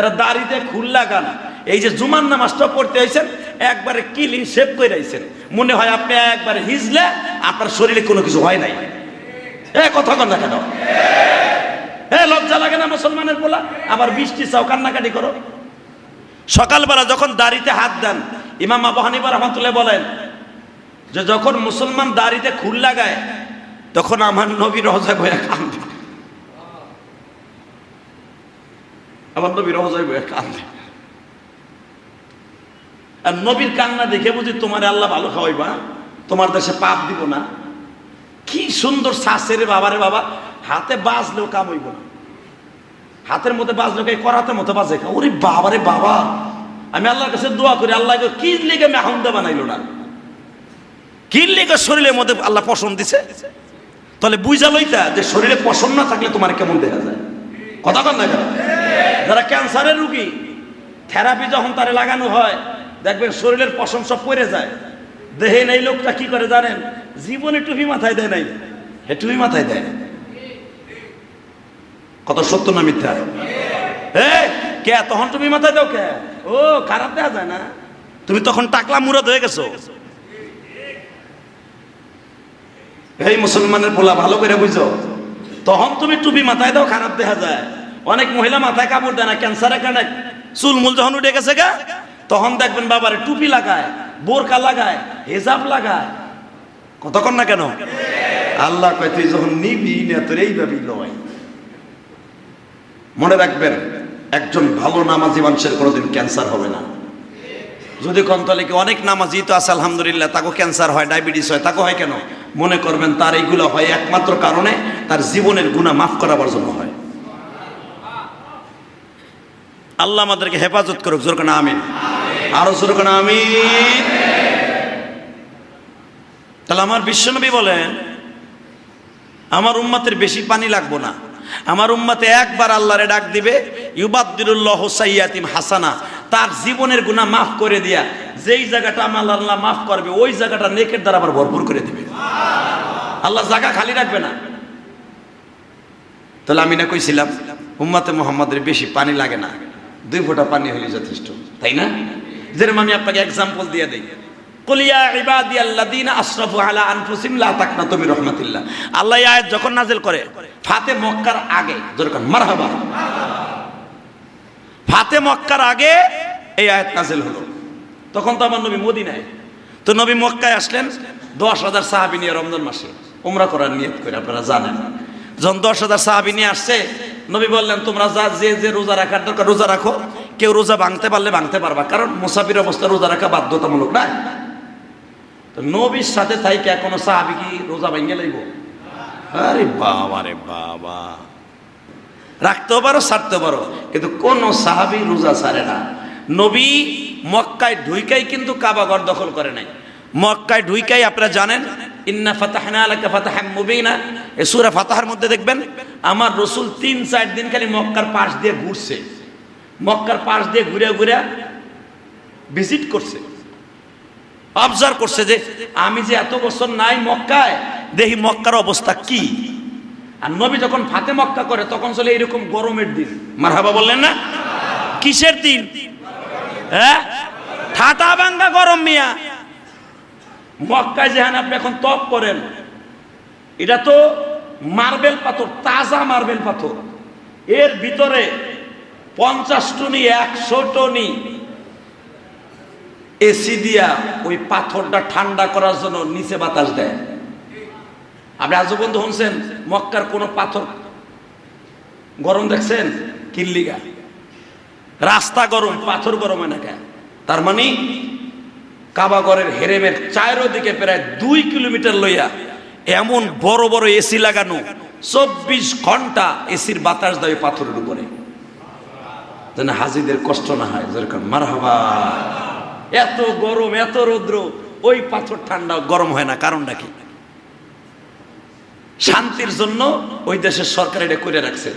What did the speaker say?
এরা দাড়িতে খুল লাগান এই যে জুমার নামাজটা পড়তে হয়েছেন একবারে কিলিন শেপ করে আইছেন। মনে হয় আপনি একবারে হিজলে, আপনার শরীরে কোনো কিছু হয় নাই। এ, কথা কন কেন? এ, লজ্জা লাগে না মুসলমানের বলা আবার বৃষ্টি চাও, কান্নাকাটি করো। সকালবেলা যখন দাড়িতে হাত দেন, ইমাম আবু হানিফা রহমতুল্লাহ বলেন যে যখন মুসলমান দাড়িতে খুল লাগায়, তখন আমার নবী রহজা বয়া কান্দে আমার নবী রহজা বয়া কান্দে আর নবীর কান্না দেখে বুঝি তোমার আল্লাহ ভালো খাওয়াইবা, তোমার দেশে পাপ দিব না। কি সুন্দর শাসে রে বাবা, হাতে বাজলেও কাম হইব না। হাতের মধ্যে বাজলেও কে করাতে মতো বাজে ওরে বাবা রে বাবা, আমি আল্লাহর কাছে দোয়া করি, আল্লাহ কি লিগে মেহাউন্দা বানাইলো না। কি লিগে শরীরের মধ্যে আল্লাহ পছন্দ দিছে? তাহলে বুঝা লইতা যে শরীরে পছন্দ না থাকলে তোমার কেমন দেখা যায়? কথা কন না যারা ক্যান্সারের রুগী, থেরাপি যখন তারে লাগানো হয়, দেখবেন শরীরের সব পড়ে যায়। দেহে নেই লোকটা কি করে জানেন? জীবনে টুপি মাথায় দেয় নাই। হে টুপি মাথায় দেয় কত সত্য না মিথ্যা? কে, তখন তুমি মাথায় দাও কে? ও, খারাপ দেখা যায় না। তুমি তখন টাকলা মুরাদ হয়ে গেছো। এই মুসলমানের পোলা ভালো করে বুঝো। তখন তুমি টুপি মাথায় দাও, খারাপ দেখা যায়। অনেক মহিলা মাথায় কাপড় দেয় না ক্যান্সারের কারণে। চুলমুল যখন উঠে গেছে গা, তখন দেখবেন বাবার টুপি লাগায় বোরকা লাগায়, হেজাব লাগায়। কতক্ষণ না কেন? আল্লাহ কয়, তুই যখন নিবি না তোর এইভাবেই লয় মনে রাখবেন, একজন ভালো নামাজি মানুষের কোনোদিন ক্যান্সার হবে না। যদি কন্তলিকে অনেক নামাজি তো আছে, আলহামদুলিল্লাহ তাকে ক্যান্সার হয় ডায়াবেটিস হয় তাকে হয় কেন? মনে করবেন তার এইগুলো হয় একমাত্র কারণে তার জীবনের গুণা মাফ করাবার জন্য হয়। আল্লাহ আমাদেরকে হেফাজত করুক, জোর কেন আমিন। আরও জোর কেন আমিন। তাহলে আমার বিশ্বনবী বলেন, আমার উম্মাতের বেশি পানি লাগবো না। আমার উম্মাতে একবার আল্লাহরে ডাক দিবে, ইউবাদ্দিরুল্লাহ সাইয়াতিম হাসানা, তার জীবনের গুণা মাফ করে দিয়া, যেই জায়গাটা আমার আল্লাহ মাফ করবে, ওই জায়গাটা নেকের দ্বারা আবার ভরপুর করে দিবে। আল্লাহ জায়গা খালি রাখবে না। তাহলে আমি না কইছিলাম, উম্মাতে মোহাম্মদের বেশি পানি লাগে না। দুই ফোঁটা পানি হলে যথেষ্ট, তাই না? যেরকম আমি আপনাকে এক্সাম্পল দিয়ে দিই। কুলিয়া ইবাদি আল্লাদিনা আশরাফু আলা আনফুসিম লা তাকনাতু মির রাহমাতিল্লাহ। আল্লাহ আয়াত যখন নাযিল করে, ফাতে মক্কার আগে যখন মারহাবা। ফাতে মক্কার আগে এই আয়াত নাযিল হলো। তখন তো আমার নবী মদিনায়। তো নবী মক্কায় আসলেন, দশ হাজার সাহাবি নিয়ে রমজান মাসে। উমরা করার নিয়ত করে, আপনারা জানেন। যখন দশ হাজার সাহাবি নিয়ে আসছে নবী বললেন, তোমরা যা, যে যে রোজা রাখার দরকার, রোজা রাখো। কেউ রোজা ভাঙতে পারলে ভাঙতে পারবা, কারণ মুসাফির অবস্থা রোজা রাখা বাধ্যতামূলক না? তো নবীর সাথে থাইকে কোনো সাহাবি কি রোজা ভেঙে লাইব? আরে বাবা রে বাবা। রাখতেও পারো, ছাড়তেও পারো, কিন্তু কোন সাহাবি রোজা ছাড়ে না। নবী মক্কায় ঢুইকাই কিন্তু কাবাগর দখল করে নাই। মক্কায় ঢুইকাই, আপনারা জানেন, ইন্না ফাতাহনা আলাকা ফাতাহাম মুবিনা। এ সূরা ফাতাহার মধ্যে দেখবেন আমার রসুল তিন, চার দিন খালি মক্কার পাশ দিয়ে ঘুরছে। মক্কার পাশ দিয়ে ঘুরে ঘুরে ভিজিট করছে। অবজার্ভ করছে যে আমি যে এত বছর নাই মক্কায় দেখি মক্কার অবস্থা কি? আর নবী যখন ফাতে মক্কা করে, তখন চলে এরকম গরমের দিন। মারহাবা বললেন না? কিসের দিন? হ্যাঁ? ঠাটা ভাঙ্গা গরম মিয়া। মক্কায় যেখানে আপনি এখন তপ করেন, এটা তো মার্বেল পাথর, তাজা মার্বেল পাথর। এর ভিতরে পঞ্চাশ টনি, একশো টনি এসি দিয়া ওই পাথরটা ঠান্ডা করার জন্য নিচে বাতাস দেয়। আপনি আজও বন্ধু শুনছেন, মক্কার কোনো পাথর গরম দেখছেন? কিল্লিগা। রাস্তা গরম, পাথর গরম হয় না কেন? তার মানে কাবাগরের হেরেমের চায়ের দিকে প্রায় দুই কিলোমিটার লইয়া এমন বড় বড় এসি লাগানো, চব্বিশ ঘণ্টা এসির বাতাস দেয় পাথরের উপরে। যেন হাজিদের কষ্ট না হয় যেরকম মারহাবা। এত গরম, এত রৌদ্র, ওই পাথর ঠান্ডা গরম হয় না, কারণটা কি? শান্তির জন্য ওই দেশের সরকার এটা করে রাখছে।